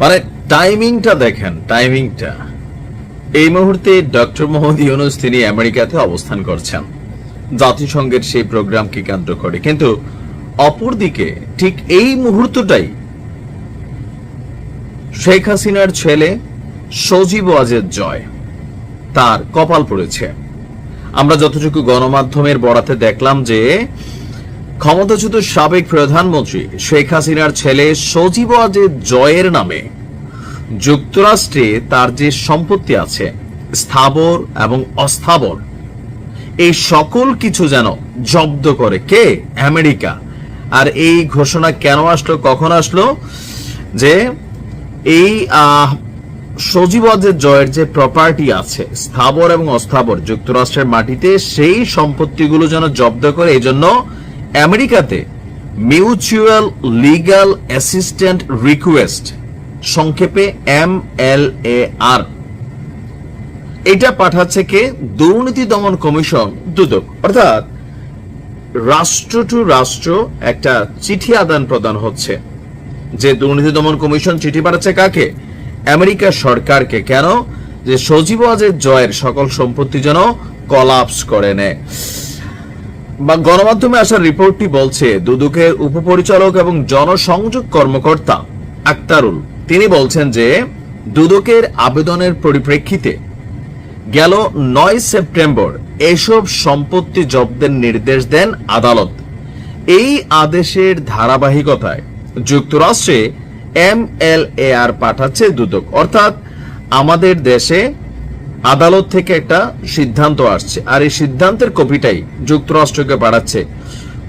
মানে টাইমিংটা দেখেন টাইমিংটা এই মুহূর্তে ডক্টর মোহাম্মদ ইউনুস তিনি আমেরিকাতে অবস্থান করছেন। জাতিসংঘের সেই প্রোগ্রামকে কেন্দ্র করে। কিন্তু অপরদিকে ঠিক এই মুহূর্তটাই শেখ হাসিনার ছেলে সজীব ওয়াজেদ জয় তার কপাল পড়েছে। আমরা যতটুকু গণমাধ্যমের বরাতে দেখলাম যে ক্ষমতাচ্যুত সাবেক প্রধানমন্ত্রী শেখ হাসিনার ছেলে সজীব ওয়াজেদ জয়ের নামে যুক্তরাষ্ট্রে তার যে সম্পত্তি আছে স্থাবর এবং অস্থাবর এই সকল কিছু যেন জব্দ করে কে? আমেরিকা। আর এই ঘোষণা কেন আসলো কখন আসলো? যে এই আহ, সজীবদের জয়ের যে প্রপার্টি আছে স্থাবর এবং অস্থাবর যুক্তরাষ্ট্রের মাটিতে সেই সম্পত্তিগুলো যেন জব্দ করে এই জন্য আমেরিকাতে মিউচুয়াল লিগ্যাল অ্যাসিস্ট্যান্ট রিকোয়েস্ট, সংক্ষেপে এম এল এ আর। এটা পাঠাচ্ছে কে? দুর্নীতি দমন কমিশন, দুদক। অর্থাৎ রাষ্ট্র টু রাষ্ট্র একটা চিঠি আদান প্রদান হচ্ছে। যে দুর্নীতি দমন কমিশন চিঠি পাঠাচ্ছে কাকে? আমেরিকা সরকারকে। কেন? যে সজীব আজের জয়ের সকল সম্পত্তি যেন কলাপস করে নেয়। গণমাধ্যমে আসা রিপোর্টটি বলছে, দুদকের উপপরিচালক এবং জনসংযোগ কর্মকর্তা আক্তারুল। তিনি বলছেন যে, দুদকের আবেদনের পরিপ্রেক্ষিতে গেল নয় সেপ্টেম্বর এসব সম্পত্তি জব্দের নির্দেশ দেন আদালত। এই আদেশের ধারাবাহিকতায় যুক্তরাষ্ট্রে এম এল এ আর পাঠাচ্ছে দুদক। অর্থাৎ আমাদের দেশে আদালত থেকে একটা সিদ্ধান্ত আসছে। আর এই সিদ্ধান্তের কপিটাই যুক্তরাষ্ট্রকে পাঠাচ্ছে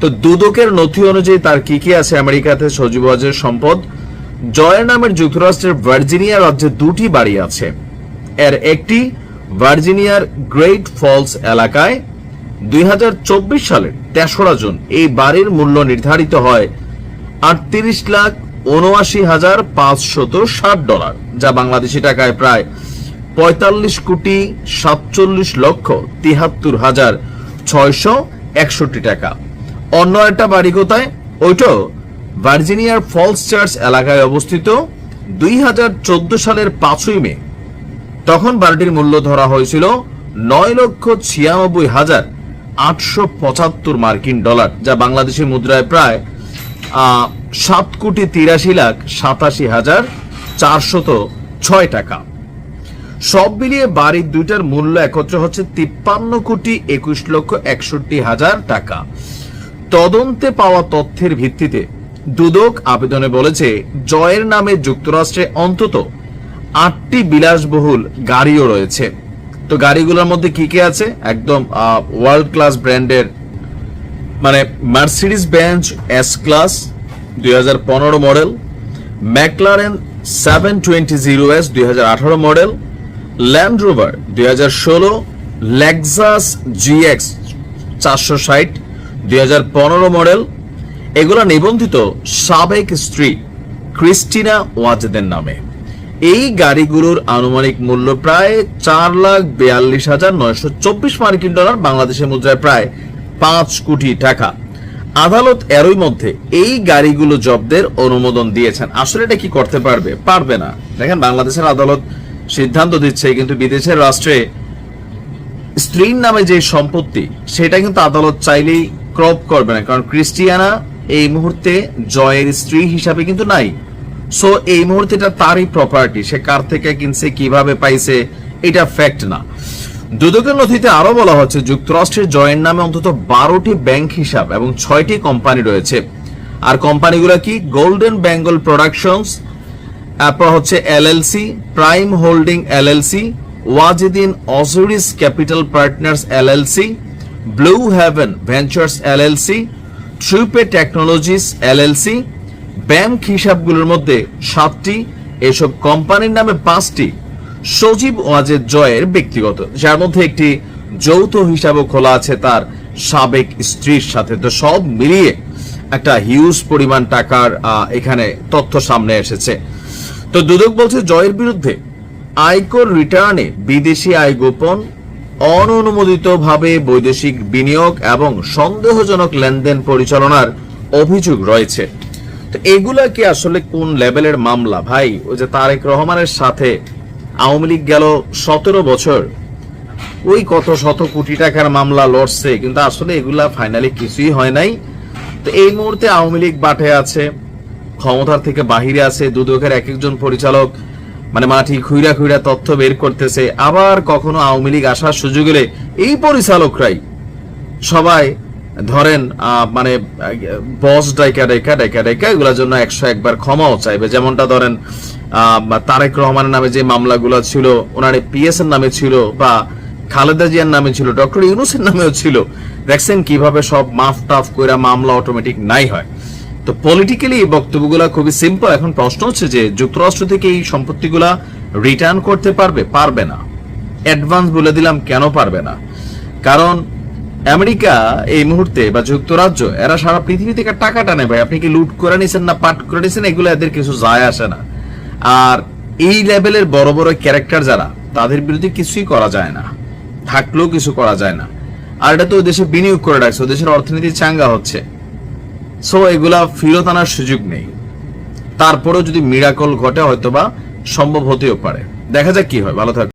তো দুদকের নথি অনুযায়ী তার কি কি আছে? আমেরিকাতে সজীব সম্পদ। জয়ের নামের যুক্তরাষ্ট্রের ভার্জিনিয়া রাজ্যে দুটি বাড়ি আছে। এর একটি ভার্জিনিয়ার গ্রেট ফলস এলাকায়। দুই হাজার চব্বিশ সালের তেসরা জুন এই বাড়ির মূল্য নির্ধারিত হয় আটত্রিশ লাখ উনআশি হাজার পাঁচশত ষাট ডলার, যা বাংলাদেশি টাকায় প্রায় পঁয়তাল্লিশ কোটি সাতচল্লিশ লক্ষ তিহাত্তর হাজার ছয়শো একষট্টি টাকা। অন্য একটা বাড়ি কোথায়? ওইটাও ভার্জিনিয়ার ফলস চার্চ এলাকায় অবস্থিত দুই হাজার চোদ্দ সালের পাঁচই মে। তখন বাড়িটির মূল্য ধরা হয়েছিল নয় লক্ষ ছিয়ানব্বই হাজার আটশো পঁচাত্তর মার্কিন ডলার, যা বাংলাদেশি মুদ্রায় প্রায় সাত কোটি তিরাশি লাখ সাতাশি হাজার চারশত ছয় টাকা। সব মিলিয়ে বাড়ির দুইটার মূল্য একত্র হচ্ছে তিপ্পান্ন কোটি একুশ লক্ষ একষট্টি হাজার টাকা। তদন্তে পাওয়া তথ্যের ভিত্তিতে দুদক আবেদনে বলেছে, জয়ের নামে যুক্তরাষ্ট্রে অন্তত আটটি বিলাসবহুল গাড়িও রয়েছে। তো গাড়িগুলোর মধ্যে কি কি আছে? একদম ওয়ার্ল্ড ক্লাস ব্র্যান্ডের মানে মার্সিডিস বেঞ্চ এস ক্লাস দুই হাজার পনেরো model McLaren seven twenty zero S দুই হাজার আঠারো মডেল ল্যান্ড রোভার দুই হাজার ষোলো লেক্সাস জিএক্স চারশো ষাট, দুই মডেল এগুলো নিবন্ধিত সাবেক স্ত্রী ক্রিস্টিনা ওয়াজেদের নামে। এই গাড়িগুলোর আনুমানিক মূল্য প্রায় চার লাখ বিয়াল্লিশ হাজার নয়শো চব্বিশ মার্কিন ডলার, বাংলাদেশের মুদ্রায় প্রায় পাঁচ কোটি টাকা। আদালত এরই মধ্যে এই গাড়িগুলো জব্দের অনুমোদন দিয়েছেন। আসলে এটা কি করতে পারবে? পারবে না। দেখেন, বাংলাদেশের আদালত সিদ্ধান্ত দিচ্ছে, কিন্তু বিদেশের রাষ্ট্রে স্ত্রীর নামে যে সম্পত্তি, সেটা কিন্তু আদালত চাইলেই ক্রপ করবে না। কারণ ক্রিস্টিয়ানা এই মুহূর্তে জয়ের স্ত্রী হিসাবে কিন্তু নাই। সো এই মুহূর্তে এটা তারই প্রপার্টি সে কার থেকে কিনছে, কীভাবে পাইছে, এটা ফ্যাক্ট না। দুদকের নথিতে আরও বলা হচ্ছে, যুক্তরাষ্ট্রের জয়ের নামে অন্তত বারোটি ব্যাংক হিসাব এবং ছয়টি কোম্পানি রয়েছে। আর কোম্পানিগুলো কি? গোল্ডেন বেঙ্গল প্রোডাকশনস তারপর হচ্ছে এলএলসি, প্রাইম হোল্ডিং এলএলসি, ওয়াজিদিন অজরিস capital partners LLC, blue heaven ventures LLC, ট্রুপে technologies LLC bank হিসাবগুলোর মধ্যে সাতটি, এসব কোম্পানির নামে পাঁচটি সজীব ওয়াজেদ জয়ের ব্যক্তিগত, যার মধ্যে একটি যৌথ হিসাবও খোলা আছে তার সাবেক স্ত্রীর সাথে। তো সব মিলিয়ে একটা হিউজ পরিমাণ টাকার এখানে তথ্য সামনে এসেছে। তো দুদক বলছে, জয়ের বিরুদ্ধে আয়কর রিটার্নে বিদেশি আয় গোপন, অননুমোদিতভাবে বৈদেশিক বিনিয়োগ এবং সন্দেহজনক লেনদেন পরিচালনার অভিযোগ রয়েছে। তো এগুলা কি আসলে কোন লেভেলের মামলা? ভাই, ওই যে তারেক রহমানের সাথে আওয়ামী লীগ গেল সতেরো বছর। ওই কত শত কোটি টাকার মামলা লড়ছে, কিন্তু আসলে এগুলা ফাইনালি কিছুই হয় নাই। তো এই মুহূর্তে আওয়ামী লীগ বাটে আছে। ক্ষমতার থেকে বাহিরে আছে দুদকের এক একজন পরিচালক মানে মাটি খুইরা খুইরা তথ্য বের করতেছে। আবার কখনো আওয়ামী লীগ আসার সুযোগ এলে এই পরিচালকরাই সবাই ধরেন মানে বস ডাইকা ডাইকা ডাইকা ডাইকা এগুলোর জন্য একশো একবার ক্ষমাও চাইবে। যেমনটা ধরেন তারেক রহমানের নামে যে মামলাগুলো ছিল, ওনার পিএস এর নামে ছিল, বা খালেদা জিয়ার নামে ছিল, ডক্টর ইউনুসের নামেও ছিল। দেখছেন কীভাবে সব মাফ টাফ কইরা মামলা অটোমেটিক নাই হয়। তো পলিটিক্যালি এই বক্তব্যগুলা খুবই সিম্পল এখন প্রশ্ন হচ্ছে যে, যুক্তরাষ্ট্র থেকে এই সম্পত্তিগুলা রিটার্ন করতে পারবে পারবে না। অ্যাডভান্স বলে দিলাম, কেন পারবে না? কারণ আমেরিকা এই মুহূর্তে বা যুক্তরাজ্য, এরা সারা পৃথিবী থেকে টাকাটা নেবে আপনি কি লুট করে নিছেন না পাট করে নিছেন? এগুলো এদের কিছু যায় আসে না। আর এই লেভেলের বড় বড় ক্যারেক্টার যারা, তাদের বিরুদ্ধে কিছুই করা যায় না। থাকলেও কিছু করা যায় না। আর এটা তো দেশে বিনিয়োগ করে রাখছে, দেশের অর্থনীতি চাঙ্গা হচ্ছে। সো এগুলা ফেরত আনার সুযোগ নেই। তারপরেও যদি মিরাকল ঘটে, হয়তোবা সম্ভব হতেও পারে। দেখা যাক কি হয়। ভালো থাক।